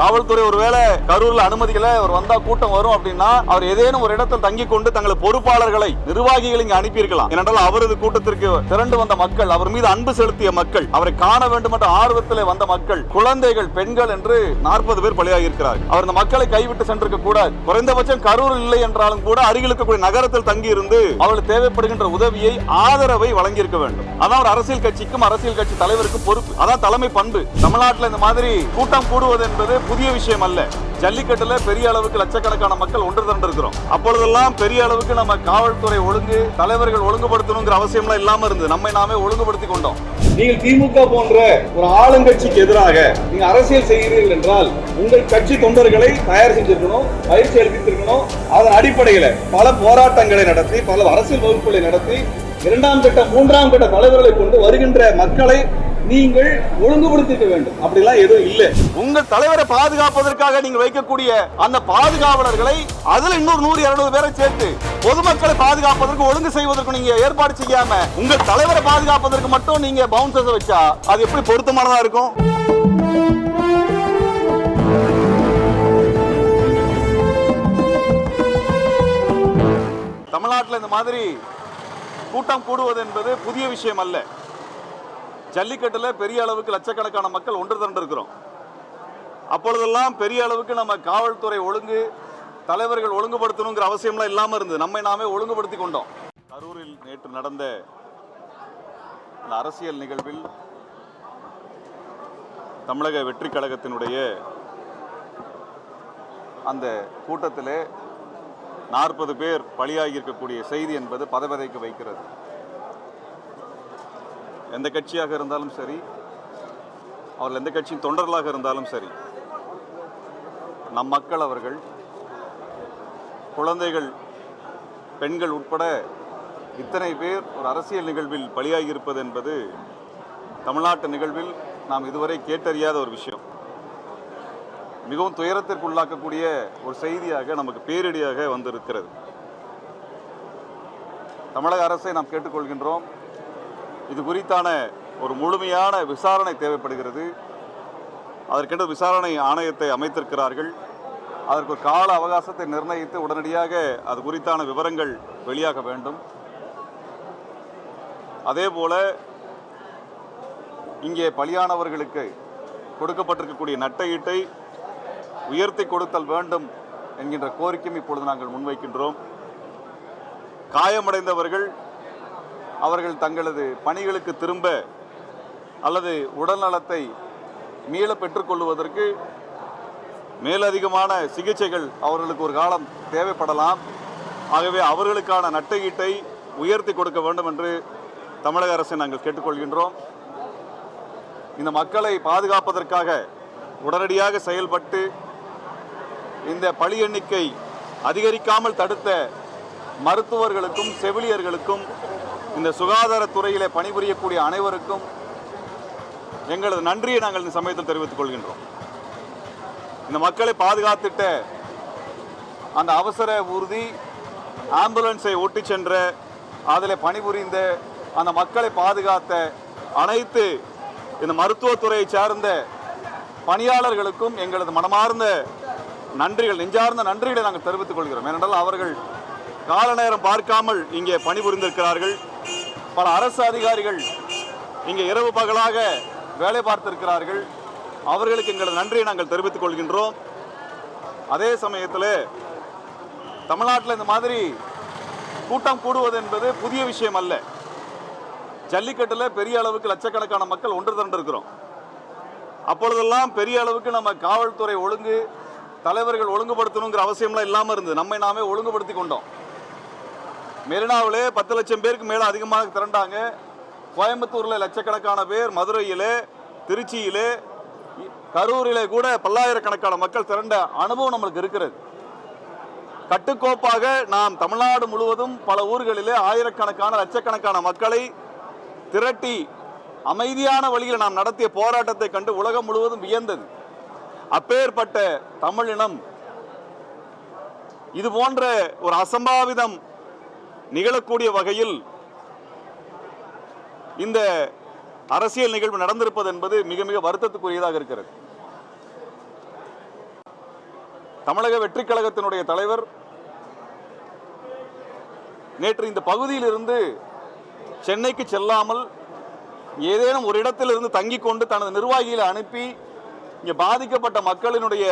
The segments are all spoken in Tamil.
காவல்துறை ஒருவேளை கரூர்ல அனுமதிக்கல அவர் வந்தா கூட்டம் வரும் அப்படின்னா அவர் ஏதேனும் ஒரு இடத்தில் தங்கி கொண்டு தங்களை பொறுப்பாளர்களை நிர்வாகிகள் இங்கு அனுப்பியிருக்கலாம். ஏனென்றால் அவரது கூட்டத்திற்கு திரண்டு வந்த மக்கள் அவர் மீது அன்பு செலுத்திய மக்கள் அவரை காண வேண்டும் என்ற ஆர்வத்தில் வந்த மக்கள் குழந்தைகள் பெண்கள் என்று நாற்பது பேர் பலியாகி இருக்கிறார் அவர் இந்த மக்களை கைவிட்டு சென்றிருக்க கூடாது. குறைந்தபட்சம் கரூர் இல்லை என்றாலும் கூட அருகில் இருக்கக்கூடிய நகரத்தில் தங்கி இருந்து அவர்கள் தேவைப்படுகின்ற உதவியை ஆதரவை வழங்கியிருக்க வேண்டும். அதான் ஒரு அரசியல் கட்சிக்கும் அரசியல் கட்சி தலைவருக்கும் பொறுப்பு. அதான் தலைமை பண்பு. தமிழ்நாட்டில் இந்த மாதிரி கூட்டம் கூடுவது என்பது புதிய விஷயம் அல்ல. ஜல்லிக்கட்டுல பெரிய அளவுக்கு லட்சக்கணக்கான மக்கள் ஒன்று திரண்டு இருக்கிறோம் அப்பொழுதெல்லாம் பெரிய அளவுக்கு நம்ம காவல்துறை ஒழுங்கு தலைவர்கள் ஒழுங்குபடுத்தணுங்கிற அவசியம்லாம் இல்லாம இருந்தது. நம்மை நாமே ஒழுங்குபடுத்தி கொண்டோம். நீங்கள் திமுக போன்ற ஒரு ஆளுங்கட்சிக்கு எதிராக நீங்க அரசியல் செய்கிறீர்கள் என்றால் உங்கள் கட்சி தொண்டர்களை தயார் செஞ்சிருக்கணும் பயிற்சி அளித்திருக்கணும். அதன் அடிப்படையில பல போராட்டங்களை நடத்தி பல அரசியல் வகுப்புகளை நடத்தி இரண்டாம் கட்ட மூன்றாம் கட்ட தலைவர்களை கொண்டு வருகின்ற மக்களை நீங்கள் ஒழுங்குபடுத்திக்க வேண்டும். அப்படிலாம் எதுவும் இல்லை. உங்கள் தலைவரை பாதுகாப்பதற்காக நீங்க வைக்கக்கூடிய அந்த பாதுகாவலர்களை அதுல இன்னொரு நூறு இருநூறு பேரை சேர்த்து பொதுமக்களை பாதுகாப்பதற்கு ஒழுங்கு செய்வதற்கு நீங்க ஏற்பாடு செய்யாம உங்கள் தலைவரை பாதுகாப்பதற்கு மட்டும் நீங்க பவுன்சர்ஸ் வச்சா அது எப்படி பொருத்தமானதா இருக்கும்? தமிழ்நாட்டில் இந்த மாதிரி கூட்டம் கூடுவது என்பது புதிய விஷயம் அல்ல. ஜல்லிக்கட்டில் பெரிய அளவுக்கு லட்சக்கணக்கான மக்கள் ஒன்று திரண்டு இருக்கிறோம் அப்பொழுதெல்லாம் பெரிய அளவுக்கு நம்ம காவல்துறை ஒழுங்கு தலைவர்கள் ஒழுங்குபடுத்தணுங்கிற அவசியம்லாம் இல்லாமல் இருந்தது. நம்மை நாமே ஒழுங்குபடுத்தி கொண்டோம். கரூரில் நேற்று நடந்த அந்த அரசியல் நிகழ்வில் தமிழக வெற்றி கழகத்தினுடைய அந்த கூட்டத்திலே நாற்பது பேர் பலியாகியிருக்கக்கூடிய செய்தி என்பது பதவிதைக்கு வைக்கிறது. எந்த கட்சியாக இருந்தாலும் சரி அவர்கள் எந்த கட்சியின் தொண்டர்களாக இருந்தாலும் சரி நம் மக்கள் அவர்கள் குழந்தைகள் பெண்கள் உட்பட இத்தனை பேர் ஒரு அரசியல் நிகழ்வில் பலியாகி இருப்பது என்பது தமிழ்நாட்டு நிகழ்வில் நாம் இதுவரை கேட்டறியாத ஒரு விஷயம். மிகவும் துயரத்திற்கு உள்ளாக்கக்கூடிய ஒரு செய்தியாக நமக்கு பேரிடியாக வந்திருக்கிறது. தமிழக அரசை நாம் கேட்டுக்கொள்கின்றோம். இது குறித்தான ஒரு முழுமையான விசாரணை தேவைப்படுகிறது. அதற்கென்று விசாரணை ஆணையத்தை அமைத்திருக்கிறார்கள். அதற்கு ஒரு கால அவகாசத்தை நிர்ணயித்து உடனடியாக அது குறித்தான விவரங்கள் வெளியாக வேண்டும். அதே போல இங்கே பலியானவர்களுக்கு கொடுக்கப்பட்டிருக்கக்கூடிய நட்டையீட்டை உயர்த்தி கொடுத்தல் வேண்டும் என்கின்ற கோரிக்கையும் இப்பொழுது நாங்கள் முன்வைக்கின்றோம். காயமடைந்தவர்கள் அவர்கள் தங்களது பணிகளுக்கு திரும்ப அல்லது உடல்நலத்தை மீள பெற்றுக்கொள்வதற்கு மேலதிகமான சிகிச்சைகள் அவர்களுக்கு ஒரு காலம் தேவைப்படலாம். ஆகவே அவர்களுக்கான நட்டகீட்டை உயர்த்தி கொடுக்க வேண்டும் என்று தமிழக அரசை நாங்கள் கேட்டுக்கொள்கின்றோம். இந்த மக்களை பாதுகாப்பதற்காக உடனடியாக செயல்பட்டு இந்த பழி எண்ணிக்கை அதிகரிக்காமல் தடுத்த மருத்துவர்களுக்கும் செவிலியர்களுக்கும் இந்த சுகாதாரத்துறையிலே பணிபுரியக்கூடிய அனைவருக்கும் எங்களது நன்றியை நாங்கள் இந்த சமயத்தில் தெரிவித்துக் கொள்கின்றோம். இந்த மக்களை பாதுகாத்துட்ட அந்த அவசர ஊர்தி ஆம்புலன்ஸை ஒட்டி சென்ற அதில் பணிபுரிந்த அந்த மக்களை பாதுகாத்த அனைத்து இந்த மருத்துவத்துறையை சார்ந்த பணியாளர்களுக்கும் எங்களது மனமார்ந்த நன்றிகள் நெஞ்சார்ந்த நன்றிகளை நாங்கள் தெரிவித்துக் கொள்கிறோம். ஏனென்றால் அவர்கள் கால நேரம் பார்க்காமல் இங்கே பணிபுரிந்திருக்கிறார்கள். பல அரசு அதிகாரிகள் இங்கே இரவு பகலாக வேலை பார்த்திருக்கிறார்கள். அவர்களுக்கு எங்களது நன்றியை நாங்கள் தெரிவித்துக் கொள்கின்றோம். அதே சமயத்தில் தமிழ்நாட்டில் இந்த மாதிரி கூட்டம் கூடுவது என்பது புதிய விஷயம் அல்ல. ஜல்லிக்கட்டில் பெரிய அளவுக்கு லட்சக்கணக்கான மக்கள் ஒன்று திரண்டிருக்கிறோம். அப்பொழுதெல்லாம் பெரிய அளவுக்கு நம்ம காவல்துறை ஒழுங்கு தலைவர்கள் ஒழுங்குபடுத்தணுங்கிற அவசியம்லாம் இல்லாமல் இருந்தது. நம்மை நாமே ஒழுங்குபடுத்தி கொண்டோம். மெரினாவிலே பத்து லட்சம் பேருக்கு மேலே அதிகமாக திரண்டாங்க. கோயம்புத்தூரில் லட்சக்கணக்கான பேர் மதுரையிலே திருச்சியிலே கரூரிலே கூட பல்லாயிரக்கணக்கான மக்கள் திரண்ட அனுபவம் நம்மளுக்கு இருக்கிறது. கட்டுக்கோப்பாக நாம் தமிழ்நாடு முழுவதும் பல ஊர்களிலே ஆயிரக்கணக்கான லட்சக்கணக்கான மக்களை திரட்டி அமைதியான வழியில் நாம் நடத்திய போராட்டத்தை கண்டு உலகம் முழுவதும் வியந்தது. அப்பேற்பட்ட தமிழினம் இது போன்ற ஒரு அசம்பாவிதம் நிகழக்கூடிய வகையில் இந்த அரசியல் நிகழ்வு நடந்திருப்பது என்பது மிக மிக வருத்தத்துக்குரியதாக இருக்கிறது. தமிழக வெற்றி கழகத்தினுடைய தலைவர் நேற்று இந்த பகுதியிலிருந்து சென்னைக்கு செல்லாமல் ஏதேனும் ஒரு இடத்தில் இருந்து தங்கிக் கொண்டு தனது நிர்வாகிகளை அனுப்பி இங்கே பாதிக்கப்பட்ட மக்களினுடைய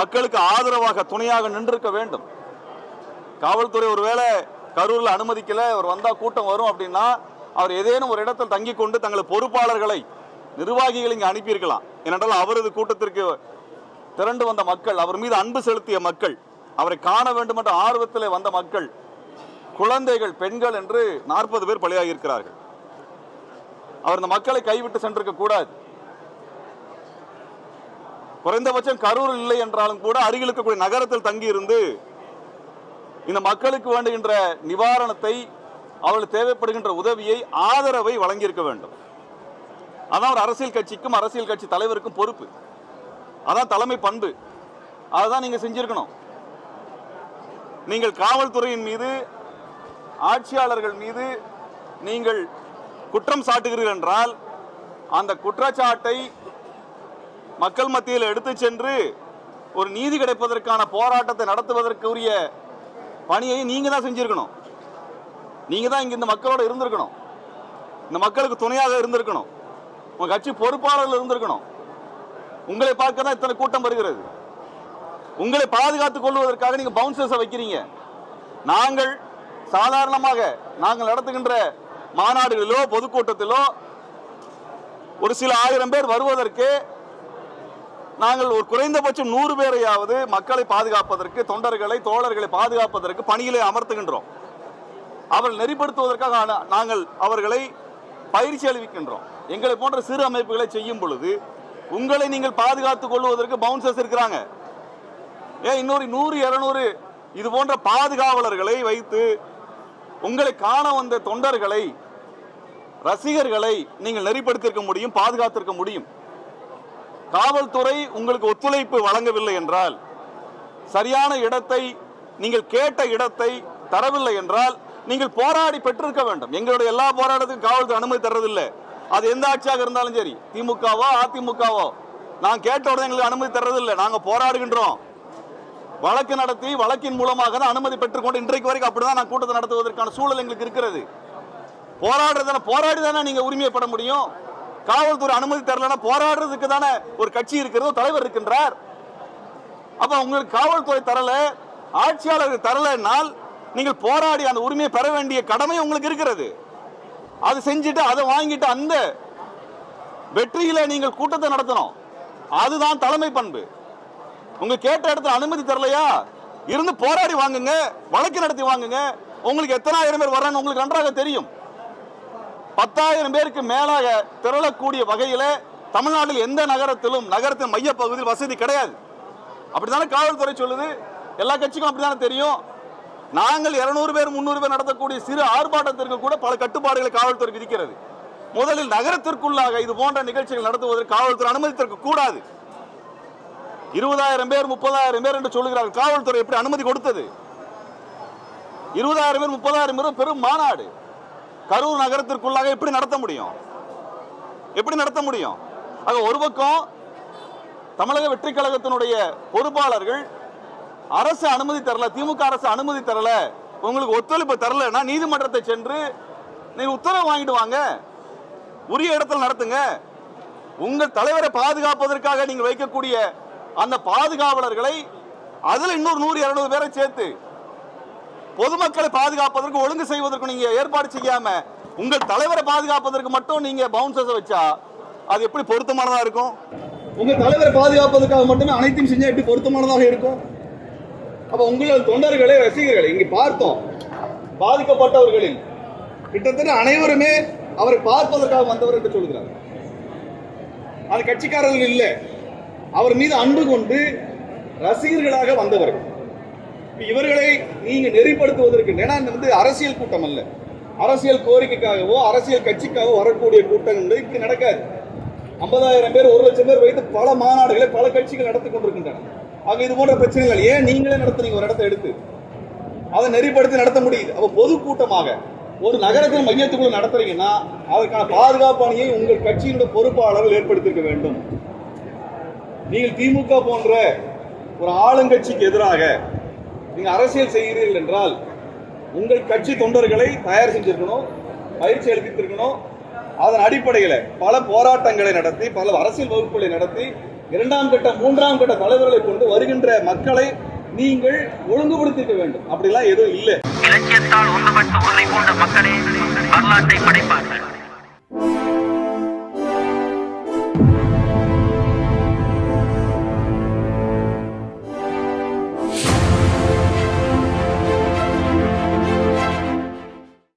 மக்களுக்கு ஆதரவாக துணையாக நின்றிருக்க வேண்டும். காவல்துறை ஒருவேளை கரூரில் அனுமதிக்கல அவர் வந்தால் கூட்டம் வரும் அப்படின்னா அவர் ஏதேனும் ஒரு இடத்தில் தங்கிக் கொண்டு தங்களை பொறுப்பாளர்களை நிர்வாகிகள் இங்கே அனுப்பியிருக்கலாம். ஏனென்றால் அவரது கூட்டத்திற்கு திரண்டு வந்த மக்கள் அவர் மீது அன்பு செலுத்திய மக்கள் அவரை காண வேண்டும் என்ற ஆர்வத்தில் வந்த மக்கள் குழந்தைகள் பெண்கள் என்று நாற்பது பேர் பலியாகி இருக்கிறார்கள் அவர் இந்த மக்களை கைவிட்டு சென்றிருக்க கூடாது. குறைந்தபட்சம் கரூர் இல்லை என்றாலும் கூட அருகில் இருக்கக்கூடிய நகரத்தில் தங்கியிருந்து இந்த மக்களுக்கு வேண்டுகின்ற நிவாரணத்தை அவர்களுக்கு தேவைப்படுகின்ற உதவியை ஆதரவை வழங்கியிருக்க வேண்டும். அதான் ஒரு அரசியல் கட்சிக்கும் அரசியல் கட்சி தலைவருக்கும் பொறுப்பு. அதான் தலைமை பண்பு. அதுதான் நீங்கள் செஞ்சிருக்கணும். நீங்கள் காவல்துறையின் மீது ஆட்சியாளர்கள் மீது நீங்கள் குற்றம் சாட்டுகிறீர்கள் என்றால் அந்த குற்றச்சாட்டை மக்கள் மத்தியில் எடுத்து சென்று ஒரு நீதி கிடைப்பதற்கான போராட்டத்தை நடத்துவதற்குரிய பணியை நீங்க தான் செஞ்சிருக்கணும். நீங்க தான் இங்க இந்த மக்களோட இருந்திருக்கணும். இந்த மக்களுக்கு துணையாக இருந்திருக்கணும். உங்க கட்சி பொறுப்பாளர்கள் இருந்திருக்கணும். உங்களை பார்க்க தான் இத்தனை கூட்டம் வருகிறது. உங்களை பாதுகாத்துக் கொள்வதற்காக நீங்க பவுன்சர்ஸை வைக்கிறீங்க. நாங்கள் சாதாரணமாக நாங்கள் நடத்துகின்ற மாநாடுகளிலோ பொதுக்கூட்டத்திலோ ஒரு சில ஆயிரம் பேர் வருவதற்கு நாங்கள் ஒரு குறைந்தபட்சம் நூறு பேரையாவது மக்களை பாதுகாப்பதற்கு தொண்டர்களை தோழர்களை பாதுகாப்பதற்கு பணியிலே அமர்த்துகின்றோம். அவர்கள் நெறிப்படுத்துவதற்காக நாங்கள் அவர்களை பயிற்சி அளிக்கின்றோம். எங்களை போன்ற சிறு அமைப்புகளை செய்யும் பொழுது உங்களை நீங்கள் பாதுகாத்துக் கொள்வதற்கு பவுன்சர்ஸ் இருக்கிறாங்க. ஏன் இன்னொரு நூறு இருநூறு இது போன்ற பாதுகாவலர்களை வைத்து உங்களை காண வந்த தொண்டர்களை ரசிகர்களை நீங்கள் நெறிப்படுத்தியிருக்க முடியும் பாதுகாத்திருக்க முடியும். காவல்துறை உங்களுக்கு ஒத்துழைப்பு வழங்கவில்லை என்றால் சரியான இடத்தை நீங்கள் கேட்ட இடத்தை தரவில்லை என்றால் நீங்கள் போராடி பெற்றிருக்க வேண்டும். எங்களுடைய எல்லா போராட்டத்துக்கும் காவல்துறை அனுமதி தர்றதில்லை. அது எந்த ஆட்சியாக இருந்தாலும் சரி திமுகவோ அதிமுகவோ நான் கேட்ட உடனே எங்களுக்கு அனுமதி தர்றதில்லை. நாங்கள் போராடுகின்றோம். வழக்கு நடத்தி வழக்கின் மூலமாக தான் அனுமதி பெற்றுக்கொண்டு இன்றைக்கு வரைக்கும் அப்படிதான் நான் கூட்டத்தை நடத்துவதற்கான சூழல் எங்களுக்கு இருக்கிறது. போராடுறதான போராடி தானே நீங்கள் உரிமையப்பட முடியும்? காவல்துறை அனுமதி தரலன்னா போராடுறதுக்கு தானே ஒரு கட்சி இருக்கிறதோ தலைவர் இருக்கின்றார். அப்ப உங்களுக்கு காவல்துறை தரல ஆட்சியாளர்கள் தரலனால் நீங்கள் போராடி அந்த உரிமையை பெற வேண்டிய கடமை உங்களுக்கு இருக்கிறது. அது செஞ்சுட்டு அதை வாங்கிட்டு அந்த வெற்றியில நீங்கள் கூட்டத்தை நடத்தணும். அதுதான் தலைமை பண்பு. உங்க கேட்ட இடத்துல அனுமதி தரலையா? இருந்து போராடி வாங்குங்க வழக்கு நடத்தி வாங்குங்க. உங்களுக்கு எத்தனாயிரம் பேர் வர்றாங்க உங்களுக்கு நன்றாக தெரியும். பத்தாயிரம் பேருக்கு மேலாக திரளக்கூடிய வகையில் தமிழ்நாட்டில் எந்த நகரத்திலும் நகரத்தின் மையப்பகுதியில் வசதி கிடையாது. அப்படித்தானே காவல்துறை சொல்லுது? எல்லா கட்சிக்கும் அப்படித்தானே தெரியும்? நாங்கள் 200 பேர் முந்நூறு பேர் நடத்தக்கூடிய சிறு ஆர்ப்பாட்டத்திற்கு கூட பல கட்டுப்பாடுகளை காவல்துறை விதிக்கிறது. முதலில் நகரத்திற்குள்ளாக இது போன்ற நிகழ்ச்சிகள் நடத்துவதற்கு காவல்துறை அனுமதித்திருக்க கூடாது. இருபதாயிரம் பேர் முப்பதாயிரம் பேர் என்று சொல்லுகிறார்கள். காவல்துறை எப்படி அனுமதி கொடுத்தது? இருபதாயிரம் பேர் முப்பதாயிரம் பேர் பெரும் மாநாடு. கரூர் நகரத்திற்குள்ளாக எப்படி நடத்த முடியும்? எப்படி நடத்த முடியும்? ஆக ஒரு பக்கம் தமிழக வெற்றி கழகத்தினுடைய பொறுப்பாளர்கள் அரசு அனுமதி தரல திமுக அரசு அனுமதி தரல உங்களுக்கு ஒத்துழைப்பு தரலன்னா நீதிமன்றத்தை சென்று நீங்க உத்தரவு வாங்கிட்டு வாங்க. உரிய இடத்துல நடத்துங்க. உங்கள் தலைவரை பாதுகாப்பதற்காக நீங்க வைக்கக்கூடிய அந்த பாதுகாவலர்களை அதில் இன்னொரு நூறு இருநூறு பேரை சேர்த்து பொதுமக்களை பாதுகாப்பதற்கு ஒழுங்கு செய்வதற்கு நீங்க ஏற்பாடு செய்யாம உங்கள் தலைவரை பாதுகாப்பதற்கு மட்டும் நீங்க பவுன்சர்ஸ் வச்சா அது எப்படி பொருத்தமானதா இருக்கும்? உங்க தலைவரை பாதுகாப்பதற்காக மட்டுமே அனைத்தையும் செஞ்சா எப்படி பொருத்தமானதாக இருக்கும்? அப்ப உங்களது தொண்டர்களை ரசிகர்களை இங்க பார்த்தோம். பாதிக்கப்பட்டவர்களில் கிட்டத்தட்ட அனைவருமே அவரை பார்ப்பதற்காக வந்தவர் என்று சொல்கிறார் அது கட்சிக்காரர்கள் இல்லை. அவர் மீது அன்பு கொண்டு ரசிகர்களாக வந்தவர்கள். இவர்களை நீங்க நெறிப்படுத்துவதற்கு ஏன்னா வந்து அரசியல் கூட்டம் அல்ல. அரசியல் கோரிக்கைக்காகவோ அரசியல் கட்சிக்காகவோ வரக்கூடிய கூட்டம் இப்படி நடக்காது. ஐம்பதாயிரம் பேர் ஒரு லட்சம் பேர் வைத்து பல மாநாடுகளை பல கட்சிகள் நடத்தி கொண்டிருக்கின்றன. ஆக இது போன்ற பிரச்சனைகள் ஏன் நீங்களே நடத்துறீங்க? ஒரு இடத்த எடுத்து. அதை நெறிப்படுத்தி நடத்த முடியுது. அப்போ பொதுக்கூட்டமாக ஒரு நகரத்தின் மையத்துக்குள்ள நடத்துறீங்கன்னா அதற்கான பாதுகாப்பு அணியை உங்கள் கட்சியினுடைய பொறுப்பாளர்கள் ஏற்படுத்தியிருக்க வேண்டும். நீங்கள் திமுக போன்ற ஒரு ஆளுங்கட்சிக்கு எதிராக நீங்கள் அரசியல் செய்கிறீர்கள் என்றால் உங்கள் கட்சி தொண்டர்களை தயார் செஞ்சிருக்கணும் பயிற்சி அளித்திருக்கணும். அதன் அடிப்படையில் பல போராட்டங்களை நடத்தி பல அரசியல் வகுப்புகளை நடத்தி இரண்டாம் கட்ட மூன்றாம் கட்ட தலைவர்களை கொண்டு வருகின்ற மக்களை நீங்கள் ஒழுங்குபடுத்திக்க வேண்டும். அப்படிலாம் எதுவும் இல்லை. இலக்கியத்தால் ஒன்றுபட்டு உன்னை கொண்ட மக்களே வரலாற்றை படைப்பார்கள்.